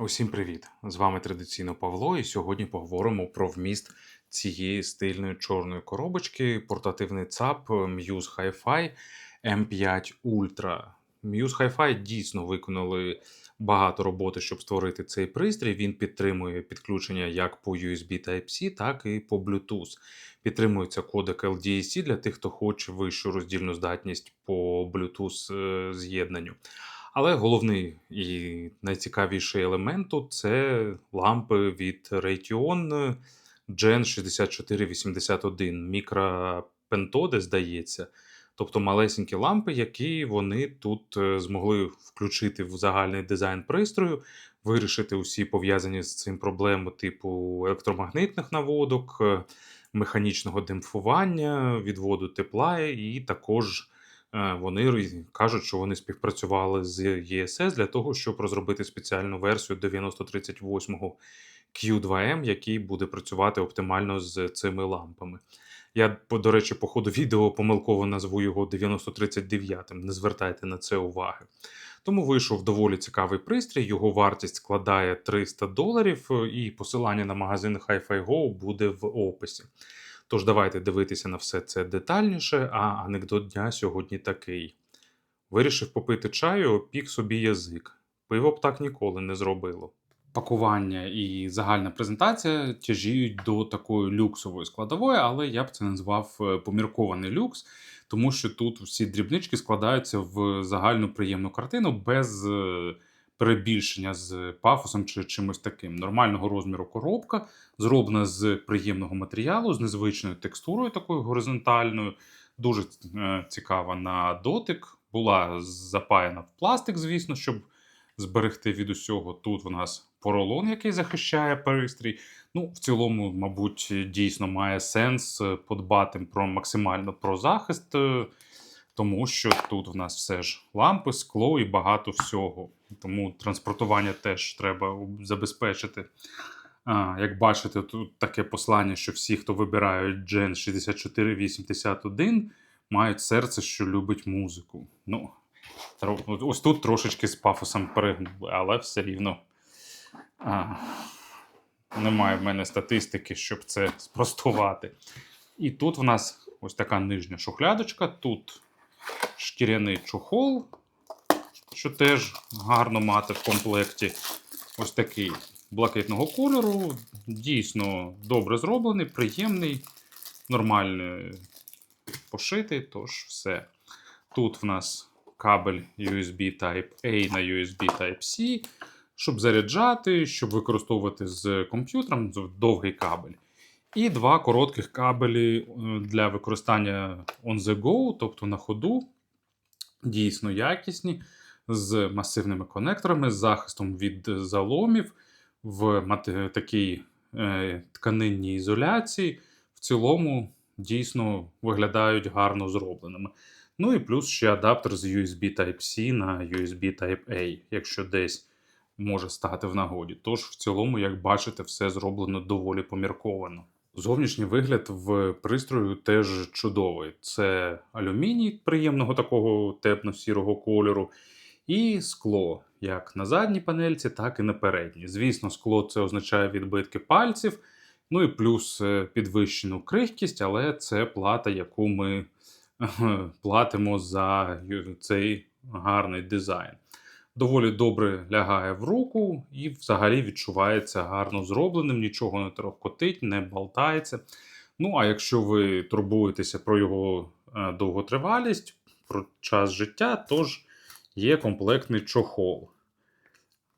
Усім привіт! З вами традиційно Павло, і сьогодні поговоримо про вміст цієї стильної чорної коробочки портативний ЦАП Muse Hi-Fi M5 Ultra. Muse Hi-Fi дійсно виконали багато роботи, щоб створити цей пристрій. Він підтримує підключення як по USB Type-C, так і по Bluetooth. Підтримується кодек LDAC для тих, хто хоче вищу роздільну здатність по Bluetooth е, з'єднанню. Але головний і найцікавіший елемент тут це лампи від Raytheon Gen 6481 мікропентоди, здається. Тобто малесенькі лампи, які вони тут е, змогли включити в загальний дизайн пристрою, вирішити усі пов'язані з цим проблеми, типу електромагнитних наводок, е, механічного демпфування, відводу тепла, і також Вони кажуть, що вони співпрацювали з ЄСС для того, щоб розробити спеціальну версію 9038 Q2M, який буде працювати оптимально з цими лампами. Я, до речі, по ходу відео помилково назву його 9039, не звертайте на це уваги. Тому вийшов доволі цікавий пристрій, його вартість складає 300 доларів, е, і посилання на магазин Hi-Fi буде в описі. Тож давайте дивитися на все це детальніше, а анекдот дня сьогодні такий. Вирішив попити чаю, опік собі язик. Пиво б так ніколи не зробило. Пакування і загальна презентація тяжіють до такої люксової складової, але я б це назвав е, поміркований люкс, тому що тут всі дрібнички складаються в загальну приємну картину без е, перебільшення з пафосом чи чимось таким. Нормального розміру коробка, зроблена з приємного матеріалу, з незвичною текстурою, такою горизонтальною, дуже е, цікава на дотик. Була запаяна в пластик, звісно, щоб зберегти від усього. Тут в нас поролон, який захищає пристрій. Ну, в цілому, мабуть, дійсно має сенс е, подбати про максимально про захист, е, тому що тут в нас все ж лампи, скло і багато всього. Тому транспортування теж треба забезпечити. А, як бачите, тут таке послання, що всі, хто вибирають Gen 6481, мають серце, що любить музику. Ну, ось тут трошечки з пафосом перегнули, але все рівно. А, немає в мене статистики, щоб це спростувати. І тут в нас ось така нижня шухлядочка, тут шкіряний чохол, що теж гарно мати в комплекті. Ось такий блакитного кольору. Дійсно добре зроблений, приємний, нормально пошитий, тож все. Тут в нас кабель USB Type-A на USB Type-C, щоб заряджати, щоб використовувати з комп'ютером довгий кабель. І два коротких кабелі е, для використання on the go, тобто на ходу, дійсно якісні, з масивними конекторами, з захистом від заломів, в такій е, тканинній ізоляції. В цілому дійсно виглядають гарно зробленими. Ну і плюс ще адаптер з USB Type-C на USB Type-A, якщо десь може стати в нагоді. Тож, в цілому, як бачите, все зроблено доволі помірковано. Зовнішній вигляд в пристрою теж чудовий. Це алюміній приємного такого темно-сірого кольору, і скло як на задній панельці, так і на передній. Звісно, скло це означає відбитки пальців, ну і плюс е, підвищену крихкість, але це плата, яку ми платимо за цей гарний дизайн. Доволі добре лягає в руку і взагалі відчувається гарно зробленим, нічого не трохкотить, не болтається. Ну, а якщо ви турбуєтеся про його е, довготривалість, про час життя, тож є комплектний чохол.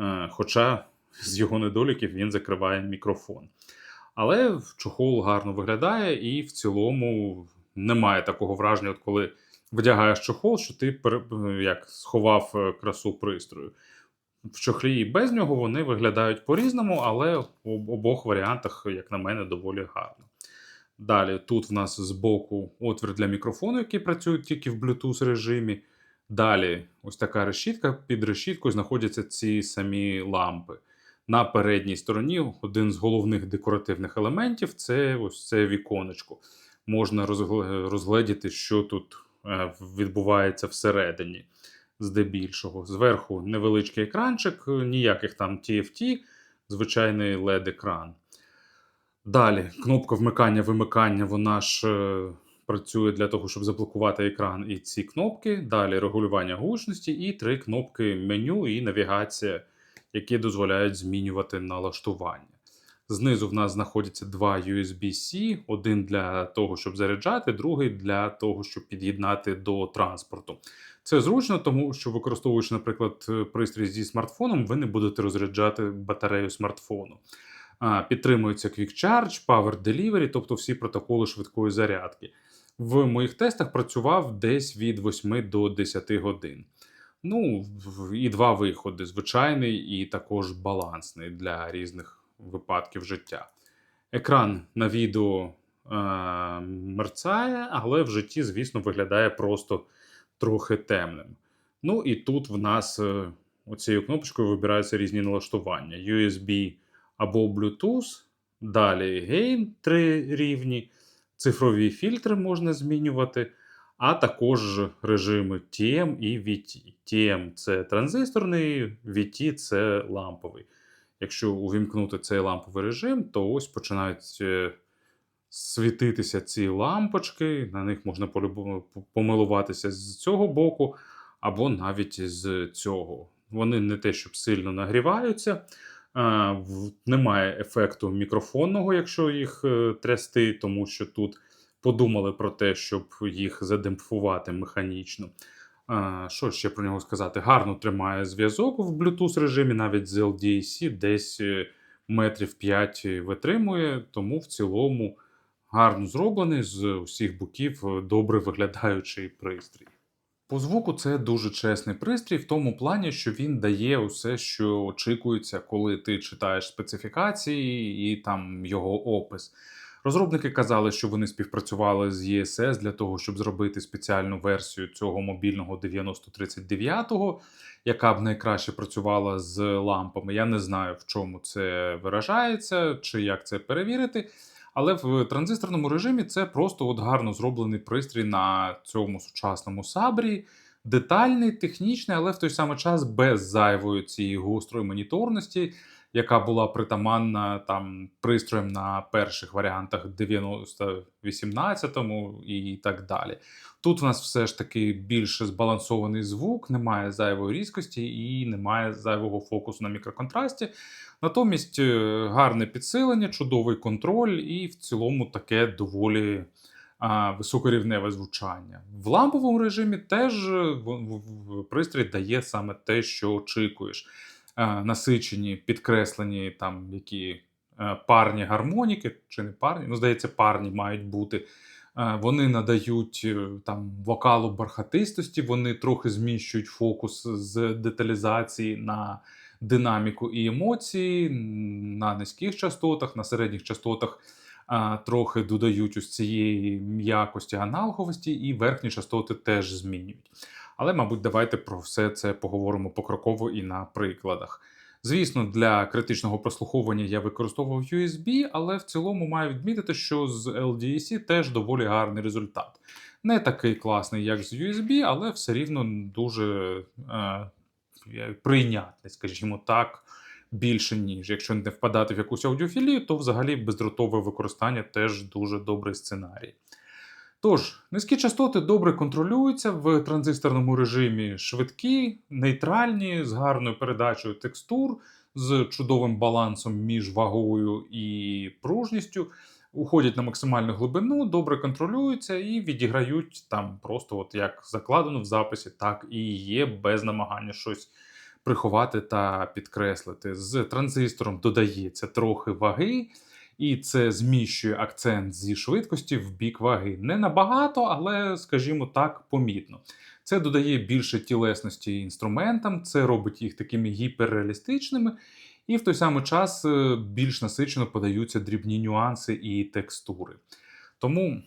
Е, Хоча з його недоліків він закриває мікрофон. Але чохол гарно виглядає, і в цілому немає такого враження, от коли вдягаєш чохол, що ти як сховав е, красу пристрою. В чохлі і без нього вони виглядають по-різному, але в обох варіантах, як на мене, доволі гарно. Далі тут в нас збоку отвір для мікрофону, який працює тільки в Bluetooth режимі. Далі ось така решітка. Під решіткою знаходяться ці самі лампи. На передній стороні один з головних декоративних елементів це ось це віконечко. Можна розгледіти, що тут е, відбувається всередині. здебільшого. Зверху невеличкий екранчик, ніяких там TFT, звичайний LED-екран. Далі кнопка вмикання-вимикання, вона ж е, працює для того, щоб заблокувати екран і ці кнопки. Далі регулювання гучності і три кнопки меню і навігація, які дозволяють змінювати налаштування. Знизу в нас знаходяться два USB-C, один для того, щоб заряджати, другий для того, щоб під'єднати до транспорту. Це зручно, тому що використовуючи, наприклад, пристрій зі смартфоном, ви не будете розряджати батарею смартфону. Підтримується Quick Charge, Power Delivery, тобто всі протоколи швидкої зарядки. В моїх тестах працював десь від 8 до 10 годин. Ну, і два виходи: звичайний і також балансний для різних випадків життя. Екран на відео е, мерцає, але в житті, звісно, виглядає просто трохи темним. Ну і тут в нас е, оцією кнопочкою вибираються різні налаштування: USB або Bluetooth, далі Gain 3 рівні, цифрові фільтри можна змінювати, а також режими TM і VT. TM це транзисторний, VT це ламповий. Якщо увімкнути цей ламповий режим, то ось починають е, світитися ці лампочки, на них можна помилуватися з цього боку, або навіть з цього. Вони не те, щоб сильно нагріваються. Немає ефекту мікрофонного, якщо їх е, трясти, тому що тут подумали про те, щоб їх задемпфувати механічно. Що ще про нього сказати? Гарно тримає зв'язок в Bluetooth режимі, навіть з LDAC, десь е, метрів 5 витримує, тому в цілому гарно зроблений з усіх боків е, добре виглядаючий пристрій. По звуку це дуже чесний пристрій в тому плані, що він дає усе, що очікується, коли ти читаєш специфікації і там його опис. Розробники казали, що вони співпрацювали з ESS для того, щоб зробити спеціальну версію цього мобільного 9039, яка б найкраще працювала з лампами. Я не знаю, в чому це виражається чи як це перевірити. Але в транзисторному режимі це просто от гарно зроблений пристрій на цьому сучасному сабрі. Детальний, технічний, але в той самий час без зайвої цієї гострої моніторності, яка була притаманна там пристроєм на перших варіантах 9018 і так далі. Тут у нас все ж таки більше збалансований звук, немає зайвої різкості і немає зайвого фокусу на мікроконтрасті. Натомість е, гарне підсилення, чудовий контроль, і в цілому таке доволі а, високорівневе звучання. В ламповому режимі теж е, в- пристрій дає саме те, що очікуєш. А, насичені, підкреслені там які е, парні гармоніки, чи не парні, ну, здається, парні мають бути. Е, Вони надають е, там вокалу бархатистості, вони трохи зміщують фокус з деталізації на динаміку і емоції на низьких частотах, на середніх частотах а, трохи додають ось цієї м'якості, аналоговості, і верхні частоти теж змінюють. Але, мабуть, давайте про все це поговоримо покроково і на прикладах. Звісно, для критичного прослуховування я використовував USB, але в цілому маю відмітити, що з LDAC теж доволі гарний результат. Не такий класний, як з USB, але все рівно дуже е, прийнятний, скажімо так, більше ніж. Якщо не впадати в якусь аудіофілію, то взагалі бездротове використання теж дуже добрий сценарій. Тож, низькі частоти добре контролюються в транзисторному режимі, швидкі, нейтральні, з гарною передачею текстур, з чудовим балансом між вагою і пружністю. Уходять на максимальну глибину, добре контролюються і відіграють там просто, от як закладено в записі, так і є, без намагання щось приховати та підкреслити. З транзистором додається трохи ваги, і це зміщує акцент зі швидкості в бік ваги. Не набагато, але, скажімо так, помітно. Це додає більше тілесності інструментам, це робить їх такими гіперреалістичними, і в той самий час е, більш насичено подаються дрібні нюанси і текстури. Тому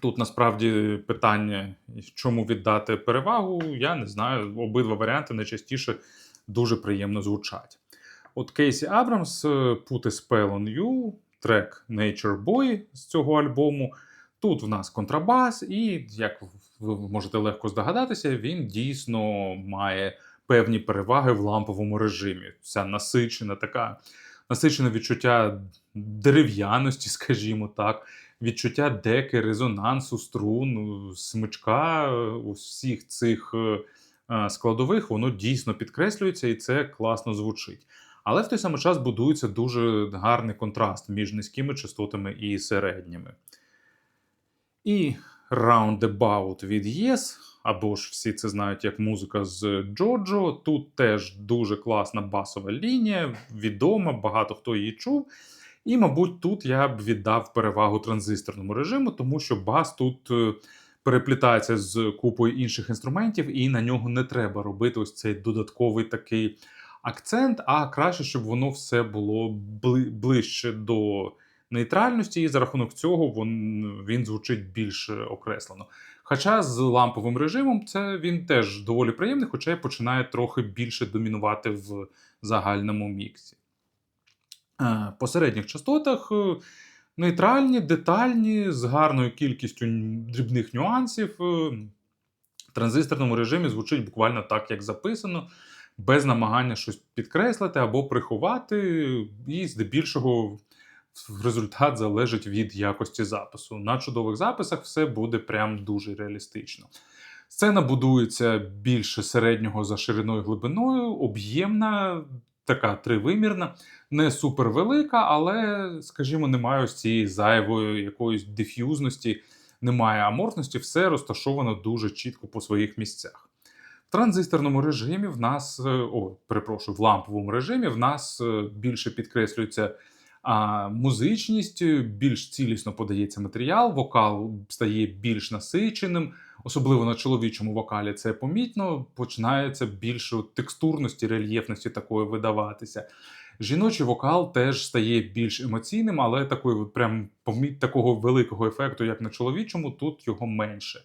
тут насправді питання, чому віддати перевагу, я не знаю. Обидва варіанти найчастіше дуже приємно звучать. От Кейсі Абрамс е, Put a Spell on You, трек Nature Boy з цього альбому. Тут в нас контрабас, і, як ви можете легко здогадатися, він дійсно має певні переваги в ламповому режимі. Ця насичена така насичене відчуття дерев'яності, скажімо так, відчуття деки, резонансу, струн, смичка, усіх цих е, е, складових, воно дійсно підкреслюється і це класно звучить. Але в той самий час будується дуже гарний контраст між низькими частотами і середніми. І Roundabout від Yes, або ж всі це знають як музика з Джоджо. Тут теж дуже класна басова лінія, відома, багато хто її чув. І, мабуть, тут я б віддав перевагу транзисторному режиму, тому що бас тут е, переплітається з купою інших інструментів, і на нього не треба робити ось цей додатковий такий акцент, а краще, щоб воно все було ближче до нейтральності, і за рахунок цього він, він звучить більш окреслено. Хоча з ламповим режимом це він теж доволі приємний, хоча й починає трохи більше домінувати в загальному міксі. Е, по середніх частотах е, нейтральні, детальні, з гарною кількістю дрібних нюансів. Е, в транзисторному режимі звучить буквально так, як записано, без намагання щось підкреслити або приховати, і здебільшого результат залежить від якості запису. На чудових записах все буде прям дуже реалістично. Сцена будується більше середнього за шириною глибиною, об'ємна, така тривимірна, не супервелика, але, скажімо, немає ось цієї зайвої якоїсь диф'юзності, немає аморфності, все розташовано дуже чітко по своїх місцях. В транзисторному режимі в нас, е, о, перепрошую, в ламповому режимі в нас е, більше підкреслюється а музичність е, більш цілісно подається матеріал, вокал стає більш насиченим, особливо на чоловічому вокалі це помітно, починається більше текстурності, рельєфності такої видаватися. Жіночий вокал теж стає більш емоційним, але такої, прям такого великого ефекту, як на чоловічому, тут його менше.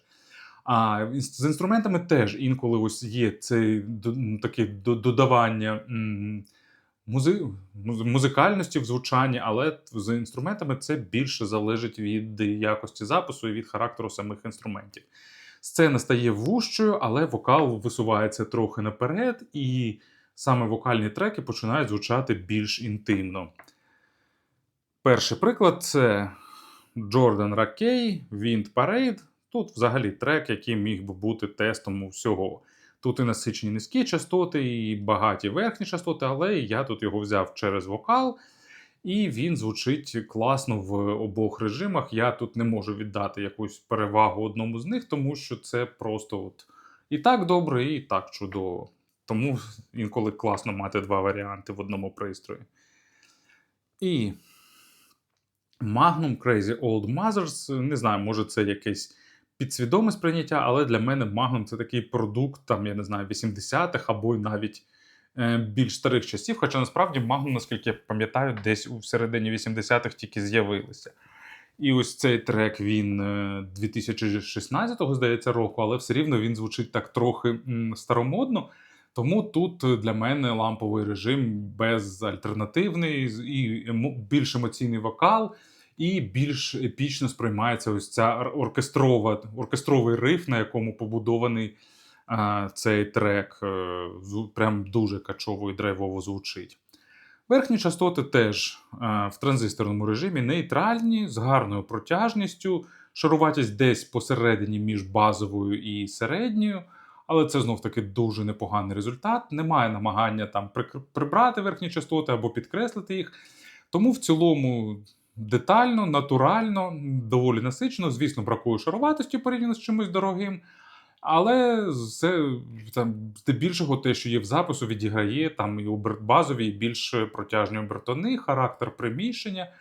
А з інструментами теж інколи ось є це таке додавання музи... музикальності в звучанні, але з інструментами це більше залежить від якості запису і від характеру самих інструментів. Сцена стає вужчою, але вокал висувається трохи наперед, і саме вокальні треки починають звучати більш інтимно. Перший приклад це Jordan Rakey, Wind Parade. Тут взагалі трек, який міг би бути тестом усього. Тут і насичені низькі частоти, і багаті верхні частоти, але я тут його взяв через вокал, і він звучить класно в обох режимах. Я тут не можу віддати якусь перевагу одному з них, тому що це просто от і так добре, і так чудово. Тому інколи класно мати два варіанти в одному пристрої. І Magnum Crazy Old Mothers, не знаю, може це якийсь підсвідоме сприйняття, але для мене Magnum це такий продукт, там, я не знаю, 80-х або навіть е, більш старих часів. Хоча насправді Magnum, наскільки я пам'ятаю, десь у середині 80-х тільки з'явилися. І ось цей трек він 2016-го, е, здається, року, але все рівно він звучить так трохи старомодно. Тому тут для мене ламповий режим безальтернативний і більш емоційний вокал і більш епічно сприймається ось ця оркестрова, оркестровий риф, на якому побудований а, цей трек. Е, прям дуже качово і драйвово звучить. Верхні частоти теж а, в транзисторному режимі нейтральні, з гарною протяжністю, шаруватість десь посередині між базовою і середньою. Але це знов таки дуже непоганий результат. Немає намагання там прибрати верхні частоти або підкреслити їх. Тому в цілому детально, натурально, доволі насичено. Звісно, бракує шаруватості порівняно з чимось дорогим. Але це там, здебільшого те, що є в запису, відіграє там і базові, і більш протяжні обертони, характер приміщення.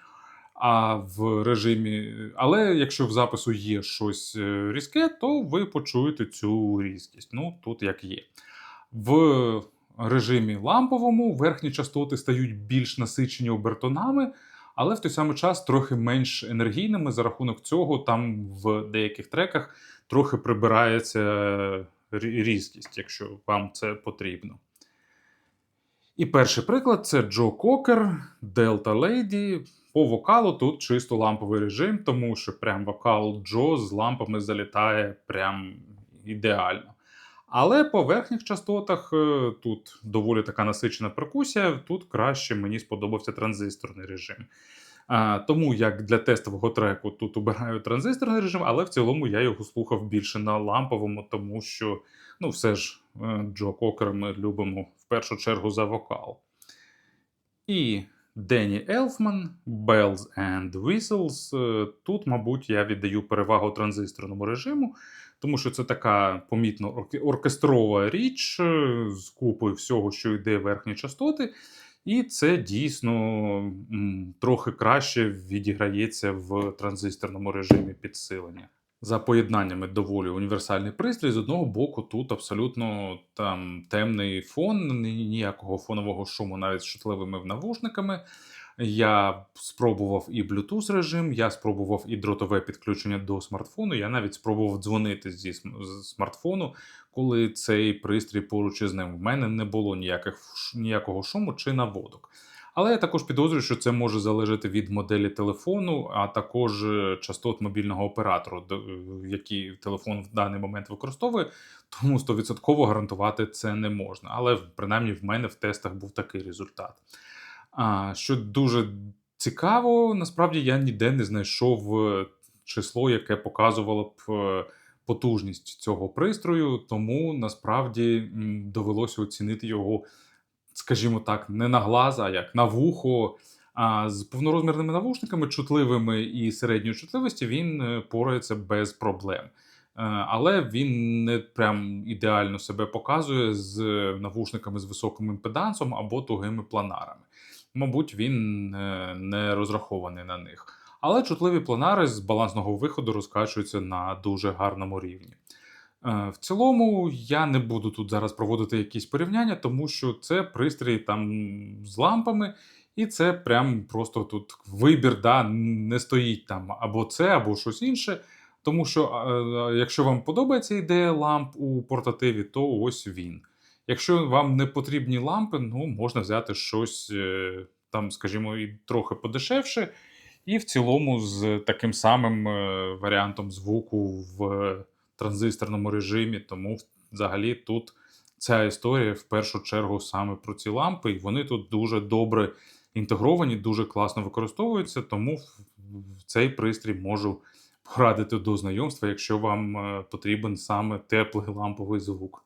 А в режимі, але якщо в запису є щось е, різке, то ви почуєте цю різкість. Ну, тут як є. В режимі ламповому верхні частоти стають більш насичені обертонами але в той самий час трохи менш енергійними. За рахунок цього, там в деяких треках трохи прибирається різкість, якщо вам це потрібно. І перший приклад це Джо Кокер, Delta Lady. По вокалу тут чисто ламповий режим, тому що прям вокал Джо з лампами залітає прям ідеально. Але по верхніх частотах е, тут доволі така насичена перкусія, тут краще мені сподобався транзисторний режим. А, тому як для тестового треку тут обираю транзисторний режим, але в цілому я його слухав більше на ламповому, тому що ну, все ж е, Джо Кокер ми любимо в першу чергу за вокал. І Дені Елфман, Bells and Whistles. Е, Тут, мабуть, я віддаю перевагу транзисторному режиму, тому що це така помітно орке- оркестрова річ е, з купою всього, що йде верхні частоти. І це дійсно трохи краще відіграється в транзисторному режимі підсилення. За поєднаннями доволі універсальний пристрій. З одного боку, тут абсолютно там темний фон, ні- ніякого фонового шуму, навіть з чутливими навушниками. Я спробував і Bluetooth режим, я спробував і дротове підключення до смартфону. Я навіть спробував дзвонити зі смартфону, коли цей пристрій поруч із ним. В мене не було ніяких, ніякого шуму чи наводок. Але я також підозрюю, що це може залежати від моделі телефону, а також е, частот мобільного оператору, е, який телефон в даний момент використовує. Тому 100% гарантувати це не можна. Але принаймні в мене в тестах був такий результат. А, що дуже цікаво, насправді я ніде не знайшов е, число, яке показувало б е, потужність цього пристрою, тому насправді довелося оцінити його, скажімо так, не на глаз, а як на вухо. А з повнорозмірними навушниками, чутливими і середньої чутливості, він е, порається без проблем. Але він не прям ідеально себе показує з навушниками з високим імпедансом або тугими планарами мабуть, він е, не розрахований на них. Але чутливі планари з балансного виходу розкачуються на дуже гарному рівні. Е, В цілому я не буду тут зараз проводити якісь порівняння, тому що це пристрій там з лампами, і це прям просто тут вибір, да, не стоїть там або це, або щось інше. Тому що, е, якщо вам подобається ідея ламп у портативі, то ось він. Якщо вам не потрібні лампи, ну можна взяти щось е, там, скажімо, і трохи подешевше, і в цілому з таким самим е, варіантом звуку в транзисторному режимі. Тому взагалі тут ця історія в першу чергу саме про ці лампи, і вони тут дуже добре інтегровані, дуже класно використовуються. Тому цей пристрій можу порадити до знайомства, якщо вам е, потрібен саме теплий ламповий звук.